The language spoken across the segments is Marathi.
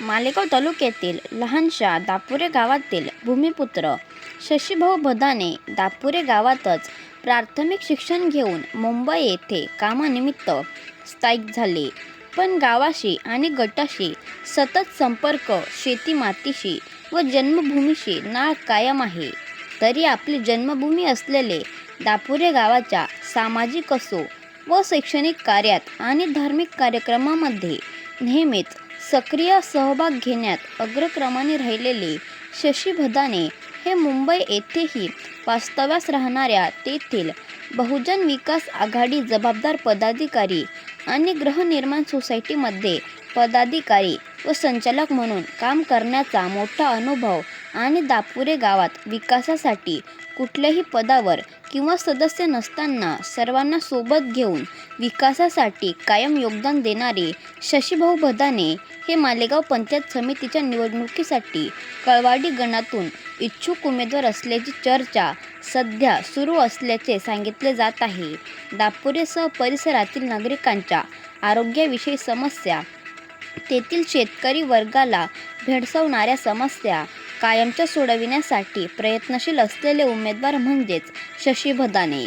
मालेगाव तालुक्यातील लहानशा दापुरे गावातील भूमिपुत्र शशीभाऊ भदाने दापुरे गावातच प्राथमिक शिक्षण घेऊन मुंबई येथे कामानिमित्त स्थायिक झाले. पण गावाशी आणि गटाशी सतत संपर्क शेती मातीशी व जन्मभूमीशी नाळ कायम आहे. तरी आपली जन्मभूमी असलेले दापुरे गावाच्या सामाजिक असो व शैक्षणिक कार्यात आणि धार्मिक कार्यक्रमामध्ये नेहमीच सक्रिय सहभाग घेण्यात अग्रक्रमाने राहिलेले शशी भदाने हे मुंबई येथेही वास्तव्यास राहणाऱ्या तेथील बहुजन विकास आघाडी जबाबदार पदाधिकारी आणि गृहनिर्माण सोसायटीमध्ये पदाधिकारी व संचालक म्हणून काम करण्याचा मोठा अनुभव आणि दापुरे गावात विकासासाठी कुठल्याही पदावर किंवा सदस्य नसताना सर्वांना सोबत घेऊन विकासासाठी कायम योगदान देणारे शशीभाऊ भदाने हे मालेगाव पंचायत समितीच्या निवडणुकीसाठी कळवाडी गणातून इच्छुक उमेदवार असल्याची चर्चा सध्या सुरू असल्याचे सांगितले जात आहे. दापुरेसह परिसरातील नागरिकांच्या आरोग्याविषयी समस्या तेथील शेतकरी वर्गाला भेडसावणाऱ्या समस्या कायमच्या सोडविण्यासाठी प्रयत्नशील असलेले उमेदवार म्हणजेच शशी भदाने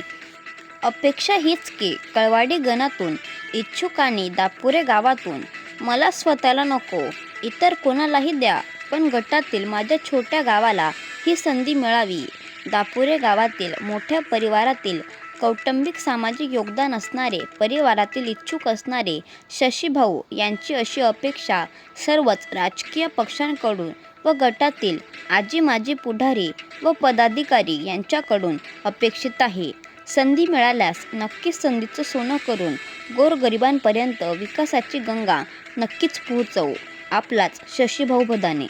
अपेक्षा हीच की कळवाडी गणातून इच्छुकांनी दापुरे गावातून मला स्वतःला नको इतर कोणालाही द्या पण गटातील माझ्या छोट्या गावाला ही संधी मिळावी. दापुरे गावातील मोठ्या परिवारातील कौटुंबिक सामाजिक योगदान असणारे परिवारातील इच्छुक असणारे शशीभाऊ यांची अशी अपेक्षा सर्वच राजकीय पक्षांकडून व गटातील आजी माजी पुढारी व पदाधिकारी यांच्याकडून अपेक्षित आहे. संधी मिळाल्यास नक्कीच संधीचं सोनं करून गोरगरिबांपर्यंत विकासाची गंगा नक्कीच पोहोचवू आपलाच शशीभाऊ भदाने